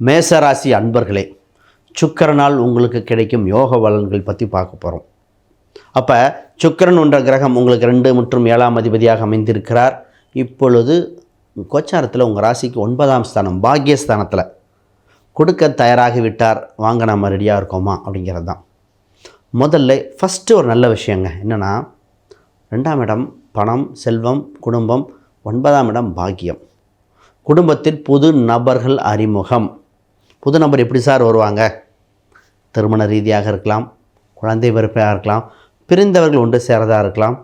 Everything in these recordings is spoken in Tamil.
மேசராசி அன்பர்களே சுக்கிரனால் உங்களுக்கு கிடைக்கும் யோக பலன்கள் பற்றி பார்க்க போகிறோம் அப்போ சுக்கிரன் என்ற கிரகம் உங்களுக்கு ரெண்டு மற்றும் ஏழாம் அதிபதியாக அமைந்திருக்கிறார். இப்பொழுது கோச்சாரத்தில் உங்கள் ராசிக்கு ஒன்பதாம் ஸ்தானம் பாக்கியஸ்தானத்தில் கொடுக்க தயாராகி விட்டார் வாங்க நம்ம ரெடியாக இருக்கோமா? அப்படிங்கிறது தான் முதல்ல ஃபஸ்ட்டு ஒரு நல்ல விஷயங்க என்னென்னா ரெண்டாம் இடம் பணம் செல்வம் குடும்பம் ஒன்பதாம் இடம் பாக்கியம். குடும்பத்தில் புது நபர்கள் அறிமுகம். புது நம்பர் எப்படி சார் வருவாங்க? திருமண ரீதியாக இருக்கலாம் குழந்தை பிறப்பாக இருக்கலாம் பிரிந்தவர்கள் ஒன்று சேரதாக இருக்கலாம்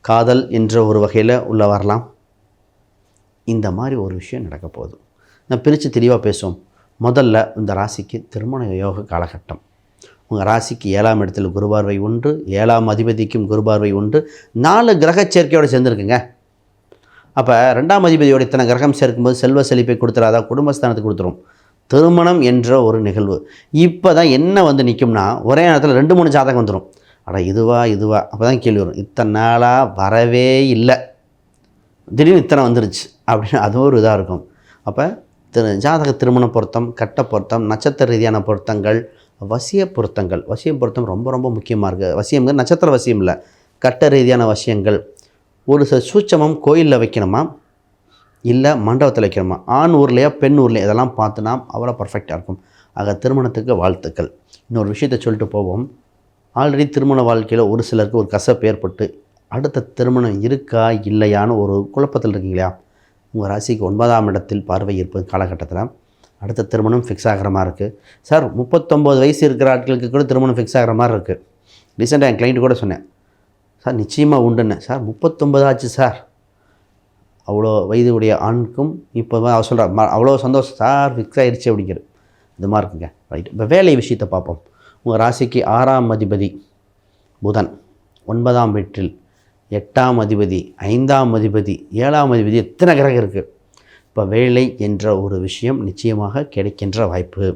காதல் என்ற ஒரு வகையில் உள்ள வரலாம். இந்த மாதிரி ஒரு விஷயம் நடக்க போகுது. நான் பிரித்து தெளிவாக பேசுவோம். முதல்ல இந்த ராசிக்கு திருமண யோக காலகட்டம். உங்கள் ராசிக்கு ஏழாம் இடத்தில் குருபார்வை உண்டு ஏழாம் அதிபதிக்கும் குருபார்வை உண்டு. நாலு கிரக சேர்க்கையோடு சேர்ந்துருக்குங்க. அப்போ ரெண்டாம் அதிபதியோட இத்தனை கிரகம் சேர்க்கும்போது செல்வ செழிப்பை கொடுத்துறாதா? குடும்பஸ்தானத்துக்கு கொடுத்துரும். திருமணம் என்ற ஒரு நிகழ்வு. இப்போ தான் என்ன வந்து நிற்கும்னா ஒரே நேரத்தில் ரெண்டு மூணு ஜாதகம் வந்துடும் அட இதுவா இதுவா? அப்போ தான் கேள்வி வரும். இத்தனை நாளாக வரவே இல்லை. திடீர்னு இத்தனை வந்துருச்சு. அப்படின்னு அது ஒரு இதாக இருக்கும். அப்போ திரு ஜாதக திருமண பொருத்தம் கட்ட பொருத்தம் நட்சத்திர ரீதியான பொருத்தங்கள் வசிய பொருத்தங்கள். வசிய பொருத்தம் ரொம்ப ரொம்ப முக்கியமாக இருக்குது வசியம்ங்கிறது நட்சத்திர வசியம் இல்லை. கட்ட ரீதியான வசியங்கள். ஒரு சில சூட்சமம் கோயிலில் வைக்கணுமா? இல்லை மண்டபத்தில் வைக்கிறோமா ஆண் ஊர்லையா பெண் ஊர்லையா? இதெல்லாம் பார்த்து நாம் அவ்வளோ பர்ஃபெக்டாக இருக்கும் ஆக திருமணத்துக்கு வாழ்த்துக்கள். இன்னொரு விஷயத்தை சொல்லிட்டு போவோம். ஆல்ரெடி திருமண வாழ்க்கையில் ஒரு சிலருக்கு ஒரு கசப்பு ஏற்பட்டு அடுத்த திருமணம் இருக்கா இல்லையான்னு ஒரு குழப்பத்தில் இருக்கீங்களா உங்கள் ராசிக்கு ஒன்பதாம் இடத்தில் பார்வை இருப்பது காலகட்டத்தில். அடுத்த திருமணம் ஃபிக்ஸ் ஆகிற மாதிரி இருக்குது சார் முப்பத்தொம்போது வயசு இருக்கிற ஆட்களுக்கு கூட திருமணம் ஃபிக்ஸ் ஆகிற மாதிரி இருக்குது ரீசெண்டாக என் கிளைண்ட் கூட சொன்னேன். சார் நிச்சயமாக உண்டுன்னு. சார் முப்பத்தொம்பது ஆச்சு சார் அவ்வளோ வயது உடைய ஆணுக்கும் இப்போ அவர் சொல்கிறார் அவ்வளோ சந்தோஷம் சார் ஃபிக்ஸ் ஆகிடுச்சு அப்படிங்கிற. இது மாதிரி இருக்குங்க. ரைட் இப்போ வேலை விஷயத்தை பார்ப்போம். உங்கள் ராசிக்கு ஆறாம் அதிபதி புதன் ஒன்பதாம் வீட்டில் எட்டாம் அதிபதி ஐந்தாம் அதிபதி ஏழாம் அதிபதி எத்தனை கிரகம் இருக்குது இப்போ வேலை என்ற ஒரு விஷயம் நிச்சயமாக கிடைக்கின்ற வாய்ப்பு.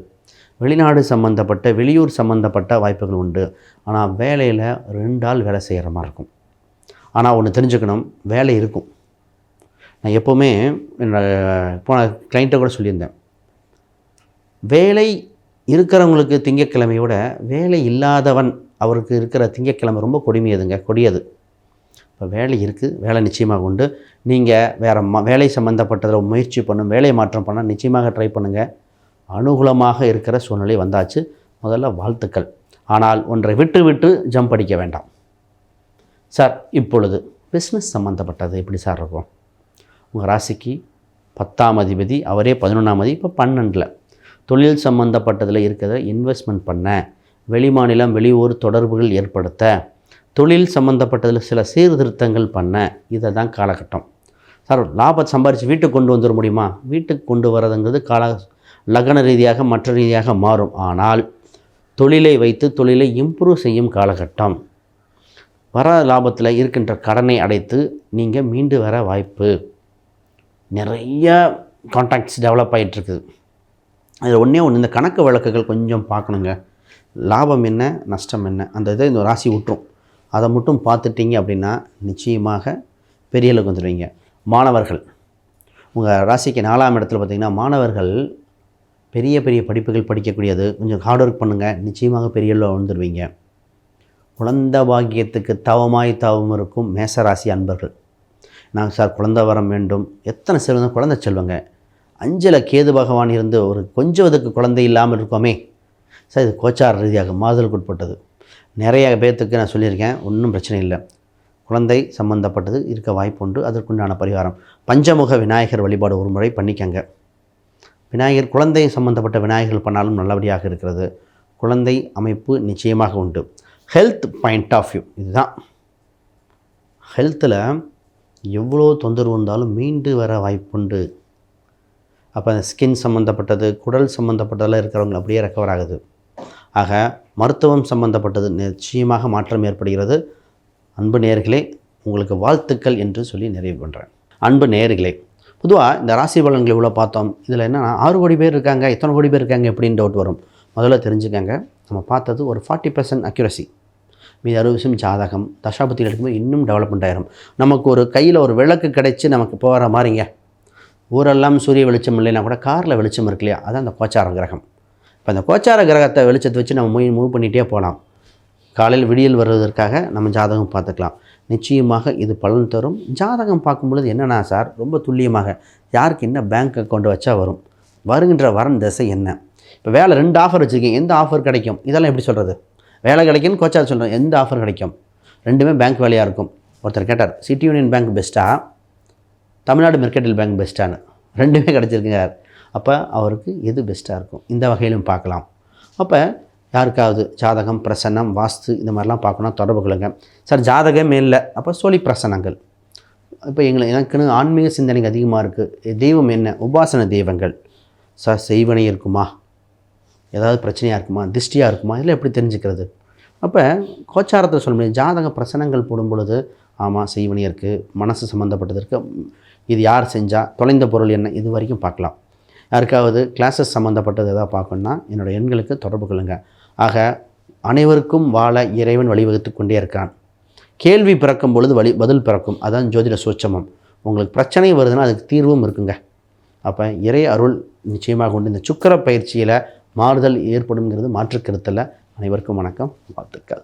வெளிநாடு சம்மந்தப்பட்ட வெளியூர் சம்மந்தப்பட்ட வாய்ப்புகள் உண்டு. ஆனால் வேலையில் ரெண்டு ஆள் வேலை செய்கிற மாதிரி இருக்கும். ஆனால் ஒன்று தெரிஞ்சுக்கணும் வேலை இருக்கும். நான் எப்போவுமே என்னோடய போன கிளைண்ட்டை கூட சொல்லியிருந்தேன். வேலை இருக்கிறவங்களுக்கு திங்கக்கிழமையோட வேலை இல்லாதவன் அவருக்கு இருக்கிற திங்கக்கிழமை ரொம்ப கொடுமையதுங்க கொடியது. இப்போ வேலை இருக்குது வேலை நிச்சயமாக உண்டு. நீங்கள் வேறு ம வேலை சம்மந்தப்பட்டதில் முயற்சி பண்ணும் வேலை மாற்றம் பண்ணால் நிச்சயமாக ட்ரை பண்ணுங்கள் அனுகூலமாக இருக்கிற சூழ்நிலை வந்தாச்சு. முதல்ல வாழ்த்துக்கள். ஆனால் ஒன்றை விட்டு விட்டு ஜம்ப் அடிக்க வேண்டாம். சார் இப்பொழுது பிஸ்னஸ் சம்மந்தப்பட்டது எப்படி சார் இருக்கும்? உங்கள் ராசிக்கு பத்தாம் அதிபதி அவரே பதினொன்றாம் அதிபதி இப்போ பன்னெண்டில். தொழில் சம்மந்தப்பட்டதில் இருக்கிறத இன்வெஸ்ட்மெண்ட் பண்ண வெளிமாநிலம் வெளியூர் தொடர்புகள் ஏற்படுத்த தொழில் சம்மந்தப்பட்டதில் சில சீர்திருத்தங்கள் பண்ண இதை தான் காலகட்டம். சார் லாபம் சம்பாரித்து வீட்டுக்கு கொண்டு வந்துட முடியுமா? வீட்டுக்கு கொண்டு வரதுங்கிறது கால லக்ன ரீதியாக மற்ற ரீதியாக மாறும். ஆனால் தொழிலை வைத்து தொழிலை இம்ப்ரூவ் செய்யும் காலகட்டம். வர லாபத்தில் இருக்கின்ற கடனை அடைத்து நீங்கள் மீண்டு வர வாய்ப்பு. நிறைய கான்டாக்ட்ஸ் டெவலப் ஆகிட்டுருக்குது அதில் ஒன்றே ஒன்று இந்த கணக்கு வழக்குகள் கொஞ்சம் பார்க்கணுங்க. லாபம் என்ன நஷ்டம் என்ன? அந்த இதை இந்த ராசி விட்டுரும் அதை மட்டும் பார்த்துட்டீங்க அப்படின்னா நிச்சயமாக பெரிய அளவுக்கு வந்துடுவீங்க. மாணவர்கள். உங்கள் ராசிக்கு நாலாம் இடத்துல பார்த்தீங்கன்னா மாணவர்கள் பெரிய பெரிய படிப்புகள் படிக்கக்கூடியது. கொஞ்சம் ஹார்ட் ஒர்க் பண்ணுங்கள் நிச்சயமாக பெரிய அளவில் வந்துடுவீங்க குழந்த பாக்கியத்துக்கு தவமாய் தவம் இருக்கும் மேசராசி அன்பர்கள். நாங்கள் சார் குழந்தை வரம் வேண்டும். எத்தனை செல்வம் குழந்தை செல்வங்க. அஞ்சில் கேது பகவான் இருந்து ஒரு கொஞ்சத்துக்கு குழந்தை இல்லாமல் இருக்கோமே. சார் இது கோச்சார ரீதியாக மாதலுக்கு உட்பட்டது. நிறைய பேர்த்துக்கு நான் சொல்லியிருக்கேன் ஒன்றும் பிரச்சனை இல்லை. குழந்தை சம்பந்தப்பட்டது இருக்க வாய்ப்பு உண்டு. அதற்குண்டான பரிகாரம். பஞ்சமுக விநாயகர் வழிபாடு ஒரு முறை பண்ணிக்கங்க. விநாயகர் குழந்தை சம்பந்தப்பட்ட விநாயகர்கள் பண்ணாலும் நல்லபடியாக இருக்கிறது. குழந்தை அமைப்பு நிச்சயமாக உண்டு. ஹெல்த் பாயிண்ட் ஆஃப் வியூ இதுதான். ஹெல்த்தில் எவ்வளோ தொந்தரவு வந்தாலும் மீண்டு வர வாய்ப்புண்டு. அப்போ ஸ்கின் சம்மந்தப்பட்டது குடல் சம்மந்தப்பட்டதெல்லாம் இருக்கிறவங்க அப்படியே ரெக்கவர் ஆகுது. ஆக மருத்துவம் சம்மந்தப்பட்டது நிச்சயமாக மாற்றம் ஏற்படுகிறது. அன்பு நேர்களே உங்களுக்கு வாழ்த்துக்கள் என்று சொல்லி நிறைவு பண்ணுறேன் அன்பு நேர்களே பொதுவாக இந்த ராசி பலன்கள் இவ்வளோ பார்த்தோம். இதில் என்னென்னா ஆறு கோடி பேர் இருக்காங்க எத்தனை கோடி பேர் இருக்காங்க எப்படின்னு டவுட் வரும். முதல்ல தெரிஞ்சுக்கங்க. நம்ம பார்த்தது ஒரு ஃபார்ட்டி பர்சன்ட் அக்யூரசி மீது அறுபது விஷயம் ஜாதகம். தசாபத்தில் எடுக்கும்போது இன்னும் டெவலப்மெண்ட் ஆயிரும். நமக்கு ஒரு கையில் ஒரு விளக்கு கிடைச்சி நமக்கு போகிற மாதிரிங்க. ஊரெல்லாம் சூரிய வெளிச்சம் இல்லைன்னா கூட காரில் வெளிச்சம் இருக்கு இல்லையா? அதான் அந்த கோச்சார கிரகம். இப்போ அந்த கோச்சார கிரகத்தை வெளிச்சத்தை வச்சு நம்ம மூவ் மூவ் பண்ணிகிட்டே போகலாம். காலையில் விடியல் வருவதற்காக நம்ம ஜாதகம் பார்த்துக்கலாம். நிச்சயமாக இது பலன் தரும். ஜாதகம் பார்க்கும்பொழுது என்னென்னா சார் ரொம்ப துல்லியமாக யாருக்கு என்ன பேங்க் அக்கௌண்ட் வச்சா வரும்? வருகின்ற வரன் திசை என்ன? இப்போ வேலை ரெண்டு ஆஃபர் வச்சுருக்கீங்க. எந்த ஆஃபர் கிடைக்கும்? இதெல்லாம் எப்படி சொல்கிறது வேலை கிடைக்கும்னு கோச்சா சொல்கிறேன் எந்த ஆஃபர் கிடைக்கும்? ரெண்டுமே பேங்க் வேலையாக இருக்கும். ஒருத்தர் கேட்டார் சிட்டி யூனியன் பேங்க் பெஸ்ட்டாக தமிழ்நாடு மெர்கடைல் பேங்க் பெஸ்ட்டானு ரெண்டுமே கிடச்சிருக்குங்க. அப்போ அவருக்கு எது பெஸ்ட்டாக இருக்கும்? இந்த வகையிலும் பார்க்கலாம். அப்போ யாருக்காவது ஜாதகம் பிரசன்னம் வாஸ்து இந்த மாதிரிலாம் பார்க்கணும் தொடர்பு கொள்ளுங்க. சார் ஜாதகமே இல்லை. அப்போ சொல்லி பிரசனங்கள் இப்போ எங்களை எனக்குன்னு ஆன்மீக சிந்தனைக்கு அதிகமாக இருக்குது தெய்வம் என்ன? உபாசன தெய்வங்கள். சார் செய்வனை இருக்குமா? ஏதாவது பிரச்சனையாக இருக்குமா திஷ்டியாக இருக்குமா இதில் எப்படி தெரிஞ்சுக்கிறது? அப்போ கோச்சாரத்தில் சொல்ல முடியும் ஜாதக பிரசனங்கள் போடும் பொழுது ஆமாம் செய்வனி இருக்குது மனசு சம்மந்தப்பட்டது இருக்குது இது யார் செஞ்சால் தொலைந்த பொருள் என்ன இது வரைக்கும் பார்க்கலாம். யாருக்காவது கிளாஸஸ் சம்மந்தப்பட்டது எதாவது பார்க்கணுன்னா என்னோடய எண்களுக்கு தொடர்பு கொள்ளுங்கள் ஆக அனைவருக்கும் வாழ இறைவன் வழிவகுத்து கொண்டே இருக்கான். கேள்வி பிறக்கும் பொழுது வழி பதில் பிறக்கும். அதான் ஜோதிட சூட்சமம். உங்களுக்கு பிரச்சனை வருதுன்னா அதுக்கு தீர்வும் இருக்குங்க. அப்போ இறை அருள் நிச்சயமாக உண்டு. இந்த சுக்கர பயிற்சியில் மாறுதல் ஏற்படுங்கிறது மாற்றுக்கருத்தில் அனைவருக்கும் வணக்கம் வாழ்த்துக்கள்.